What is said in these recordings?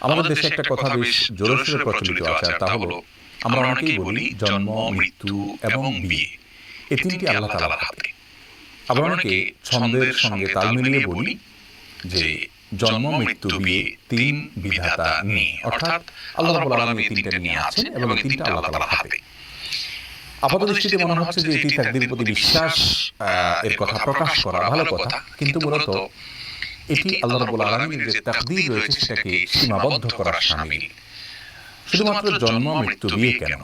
আমাদের দেশে একটা কথা বেশ প্রচলিত আছে তা হলো আমরা অনেকেই বলি জন্ম মৃত্যু এবং বিয়ে। এই তিনটি আল্লাহ তাআলার হাতে। আবার অনেকে ছন্দের সঙ্গে তাল মিলিয়ে বলি যে জন্ম মৃত্যু বিয়ে তিন বিধাতা নিয়ে। অর্থাৎ আল্লাহ রাব্বুল আলামিন তিনটা নিয়ে আছেন এবং তিনটা আল্লাহ তাআলার হাতে। আপাত দৃষ্টিতে মনে হচ্ছে যে এটি তাকদির প্রতি বিশ্বাস এর কথা প্রকাশ করা ভালো কথা। কিন্তু মূলত এটি আল্লাহ রাব্বুল আলামিনের যে তাকদীর রয়েছে সেটাকে সীমাবদ্ধ করার শামিল শুধুমাত্র জন্ম মৃত্যু বিয়ে কেন?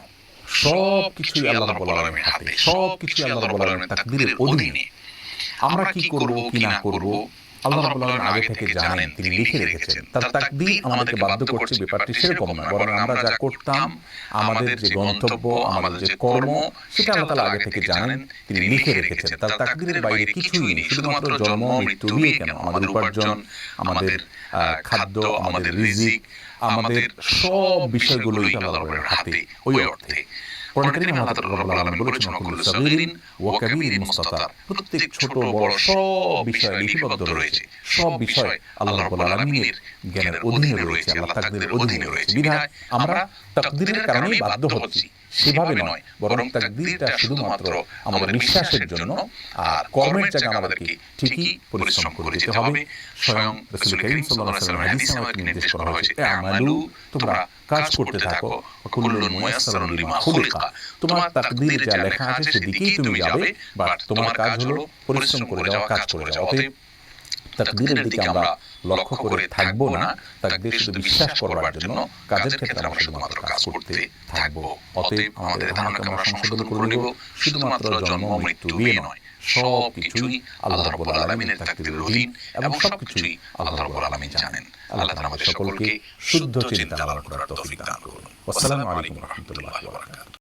সব কিছুই আল্লাহ রাব্বুল আলামিনের হাতে। সব কিছুই আল্লাহ রাব্বুল আলামিনের তাকদীরের অধীনে। আমরা কি করব কি না করব? আল্লাহ রাব্বুল আগে থেকে জানেন তিনি লিখে রেখেছেন তার তাকদীর আমাদেরকে বাধ্য করছে ব্যাপারটি সেরকম নয় বরং আমরা যা করতাম আমাদের যে গন্তব্য আমাদের যে কর্ম সেটা আল্লাহ তাআলা আগে থেকে জানেন তিনি লিখে রেখেছেন। তার তাকদীরের বাইরে কিছুই নেই শুধুমাত্র জন্ম মৃত্যু বিয়ে কেন? আমাদের উপার্জন আমাদের খাদ্য আমাদের রিজিক আমাদের সব বিষয়গুলোই আল্লাহ হাতে ওই অর্থে। কোরআন আলামিন বলেছেন কুল ওয়া মুস্তাতার। প্রত্যেক ছোট বড় সব বিষয় লিপিবদ্ধ রয়েছে। সব বিষয় আল্লাহ রাব্বুল আলামিনের জ্ঞানের অধীনে রয়েছে, আল্লাহ তাকদীরের অধীনে রয়েছে। বিধায় আমরা তাকদীরের কারণেই বাধ্য হচ্ছি। সেভাবে নয় বরং তাকদীরটা শুধুমাত্র আমাদের বিশ্বাসের জন্য আর কর্মের জায়গায় আমাদেরকে ঠিকই পরিশ্রম করে যেতে হবে। স্বয়ং রাসূল করিম সাল্লাল্লাহু আলাইহি ওয়াসাল্লাম হাদিসে আমাদেরকে নির্দেশ করা হয়েছে আমালু তোমরা কাজ করতে থাকো কুল্লুন মুয়াসসারুন লিমা খুলিকা তোমার তাকদীর যা লেখা আছে সেদিকেই তুমি যাবে বাট তোমার কাজ হলো পরিশ্রম করে যাওয়া কাজ করে যাওয়া। অতএব তাকদীরের দিকে আমরা লক্ষ্য করে থাকব না তাকদীর শুধু বিশ্বাস করবার জন্য কাজের ক্ষেত্রে আমরা শুধুমাত্র কাজ করতে থাকব। অতএব আমাদের ধারণাকে আমরা সংশোধন করে নেব। শুধুমাত্র জন্ম মৃত্যু বিয়ে নয় সব কিছুই আল্লাহ রাব্বুল আলামিনের তাকদীরের অধীন এবং সব কিছুই আল্লাহ রাব্বুল আলামিন জানেন। আল্লাহ তাআলা আমাদের সকলকে শুদ্ধ চিন্তা করার তৌফিক দান করুন। আসসালামু আলাইকুম ওয়া রাহমাতুল্লাহি ওয়া বারাকাতুহু।